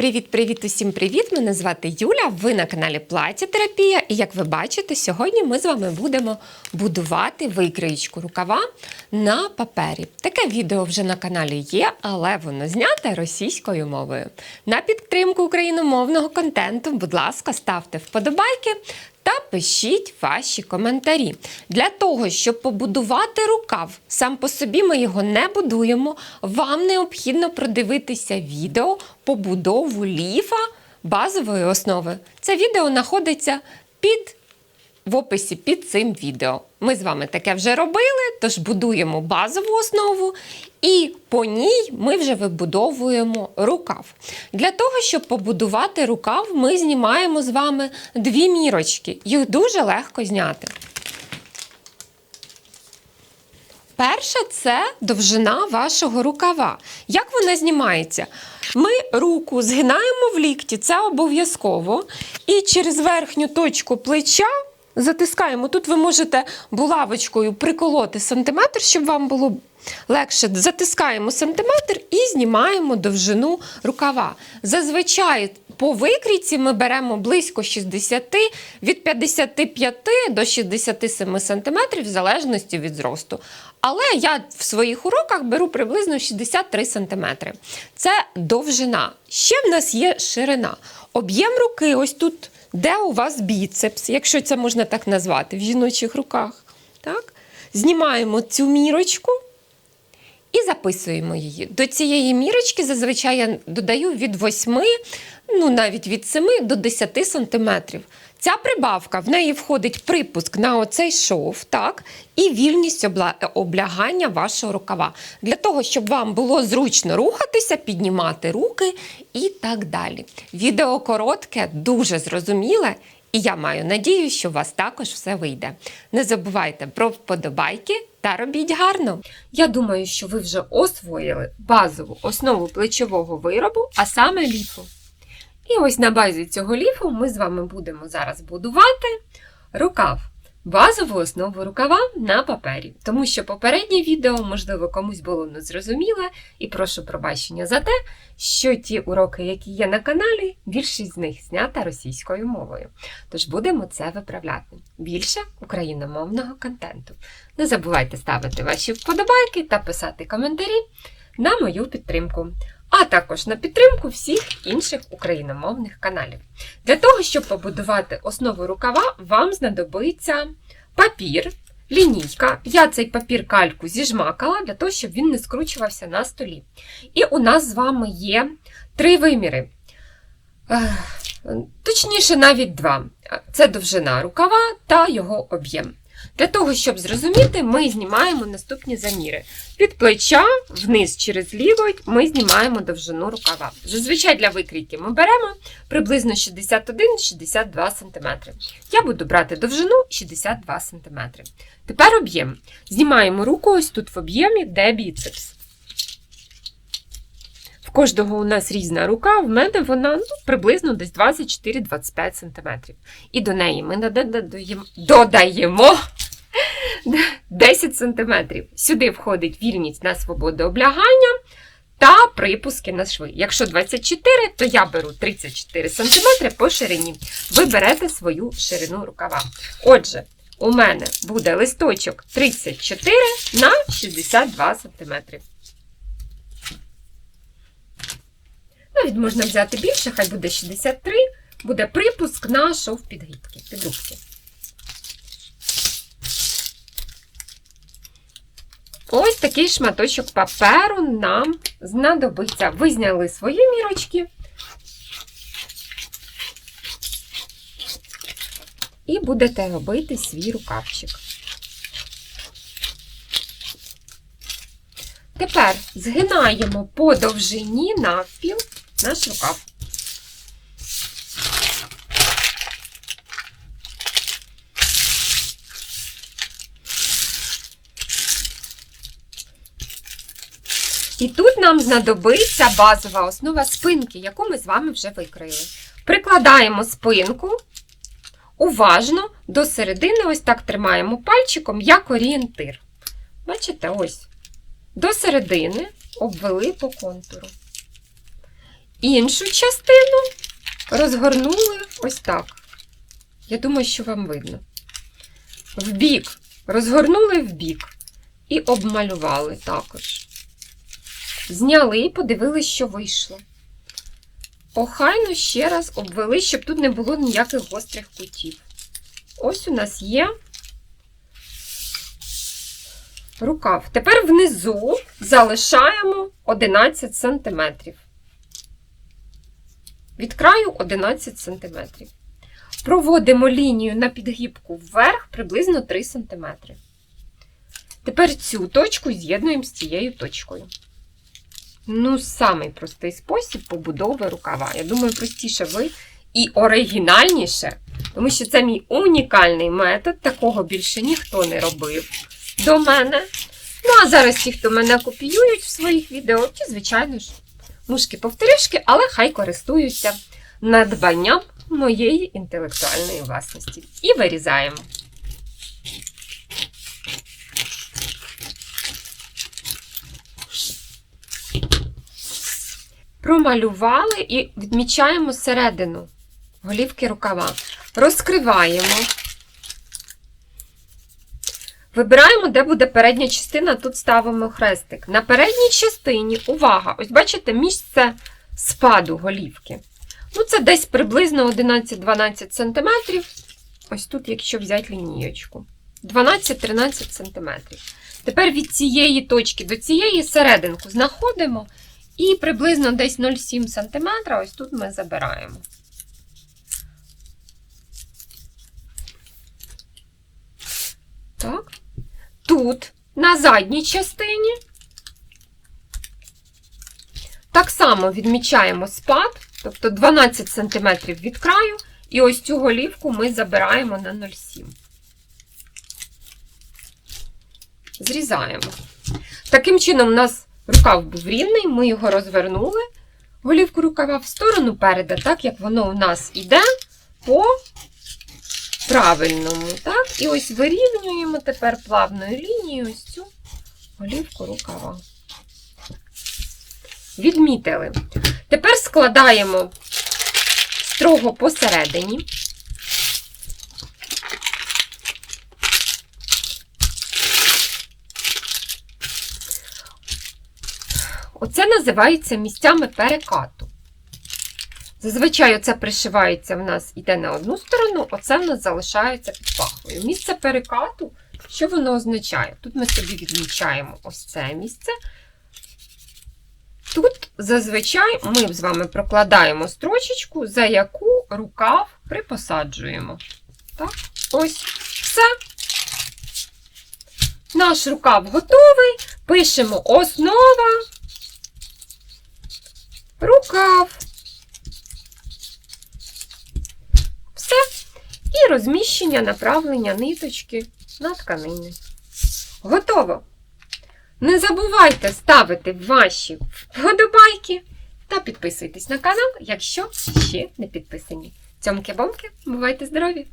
Привіт-привіт усім привіт! Мене звати Юля. Ви на каналі Плаття Терапія. І як ви бачите, сьогодні ми з вами будемо будувати викриючку рукава на папері. Таке відео вже на каналі є, але воно знято російською мовою. На підтримку україномовного контенту, будь ласка, ставте вподобайки. Пишіть ваші коментарі. Для того, щоб побудувати рукав, сам по собі ми його не будуємо. Вам необхідно продивитися відео побудову ліфа базової основи. Це відео знаходиться під в описі під цим відео. Ми з вами таке вже робили, тож будуємо базову основу, і по ній ми вже вибудовуємо рукав. Для того, щоб побудувати рукав, ми знімаємо з вами дві мірочки. Їх дуже легко зняти. Перша це довжина вашого рукава. Як вона знімається? Ми руку згинаємо в лікті, це обов'язково. І через верхню точку плеча затискаємо. Тут ви можете булавочкою приколоти сантиметр, щоб вам було легше. Затискаємо сантиметр і знімаємо довжину рукава. Зазвичай по викрійці ми беремо близько 60, від 55 до 67 см, в залежності від зросту. Але я в своїх уроках беру приблизно 63 см. Це довжина. Ще в нас є ширина. Об'єм руки, ось тут, де у вас біцепс, якщо це можна так назвати, в жіночих руках. Так? Знімаємо цю мірочку. І записуємо її. До цієї мірочки зазвичай я додаю від 8, ну навіть від 7 до 10 сантиметрів. Ця прибавка в неї входить припуск на оцей шов, так, і вільність облягання вашого рукава. Для того, щоб вам було зручно рухатися, піднімати руки і так далі. Відео коротке, дуже зрозуміле. І я маю надію, що у вас також все вийде. Не забувайте про вподобайки та робіть гарно. Я думаю, що ви вже освоїли базову основу плечового виробу, а саме ліфу. І ось на базі цього ліфу ми з вами будемо зараз будувати рукав. Базову основу рукава на папері, тому що попереднє відео, можливо, комусь було незрозуміле, і прошу пробачення за те, що ті уроки, які є на каналі, більшість з них знята російською мовою. Тож будемо це виправляти. Більше україномовного контенту. Не забувайте ставити ваші вподобайки та писати коментарі на мою підтримку, а також на підтримку всіх інших україномовних каналів. Для того, щоб побудувати основу рукава, вам знадобиться папір, лінійка. Я цей папір кальку зіжмакала для того, щоб він не скручувався на столі. І у нас з вами є три виміри. Точніше, навіть два. Це довжина рукава та його об'єм. Для того, щоб зрозуміти, ми знімаємо наступні заміри. Від плеча вниз через лівоть ми знімаємо довжину рукава. Зазвичай для викрійки ми беремо приблизно 61-62 см. Я буду брати довжину 62 см. Тепер об'єм. Знімаємо руку ось тут в об'ємі, де біцепс. В кожного у нас різна рука, в мене вона ну, приблизно десь 24-25 см. І до неї ми додаємо, додаємо 10 см. Сюди входить вільність на свободу облягання та припуски на шви. Якщо 24, то я беру 34 см по ширині. Ви берете свою ширину рукава. Отже, у мене буде листочок 34 на 62 см. Навіть можна взяти більше, хай буде 63, буде припуск на шов підгибки, підрубки. Ось такий шматочок паперу нам знадобиться. Ви зняли свої мірочки. І будете робити свій рукавчик. Тепер згинаємо по довжині навпіл наш рукав. І тут нам знадобиться базова основа спинки, яку ми з вами вже викроїли. Прикладаємо спинку уважно до середини, ось так тримаємо пальчиком, як орієнтир. Бачите, ось. До середини обвели по контуру. Іншу частину розгорнули ось так. Я думаю, що вам видно. В бік. Розгорнули в бік. І обмалювали також. Зняли і подивилися, що вийшло. Охайно ще раз обвели, щоб тут не було ніяких гострих кутів. Ось у нас є рукав. Тепер внизу залишаємо 11 см. Від краю 11 см. Проводимо лінію на підгибку вверх приблизно 3 см. Тепер цю точку з'єднуємо з цією точкою. Ну, самий простий спосіб побудови рукава. Я думаю, простіше ви і оригінальніше, тому що це мій унікальний метод, такого більше ніхто не робив до мене. Ну, а зараз ті, хто мене копіюють в своїх відео, ті, звичайно ж, мушки повторюшки, але хай користуються надбанням моєї інтелектуальної власності. І вирізаємо. Промалювали і відмічаємо середину голівки рукава. Розкриваємо. Вибираємо, де буде передня частина, тут ставимо хрестик. На передній частині, увага, ось бачите, місце спаду голівки. Ну, це десь приблизно 11-12 см. Ось тут, якщо взяти лінієчку. 12-13 см. Тепер від цієї точки до цієї серединку знаходимо. І приблизно десь 0,7 см ось тут ми забираємо. Так. Тут, на задній частині, так само відмічаємо спад, тобто 12 см від краю, і ось цю голівку ми забираємо на 0,7. Зрізаємо. Таким чином, у нас рукав був рівний, ми його розвернули, голівку рукава в сторону переда, так як воно у нас іде по правильному. Так? І ось вирівнюємо тепер плавною лінією ось цю голівку рукава. Відмітили. Тепер складаємо строго посередині. Оце називається місцями перекату. Зазвичай оце пришивається в нас іде на одну сторону, оце в нас залишається під пахвою. Місце перекату, що воно означає? Тут ми собі відмічаємо ось це місце. Тут зазвичай ми з вами прокладаємо строчечку, за яку рукав припосаджуємо. Так, ось все. Наш рукав готовий. Пишемо основа, рукав. Все. І розміщення направлення ниточки на тканини. Готово! Не забувайте ставити ваші вподобайки та підписуйтесь на канал, якщо ще не підписані. Цьомки-бомки, бувайте здорові!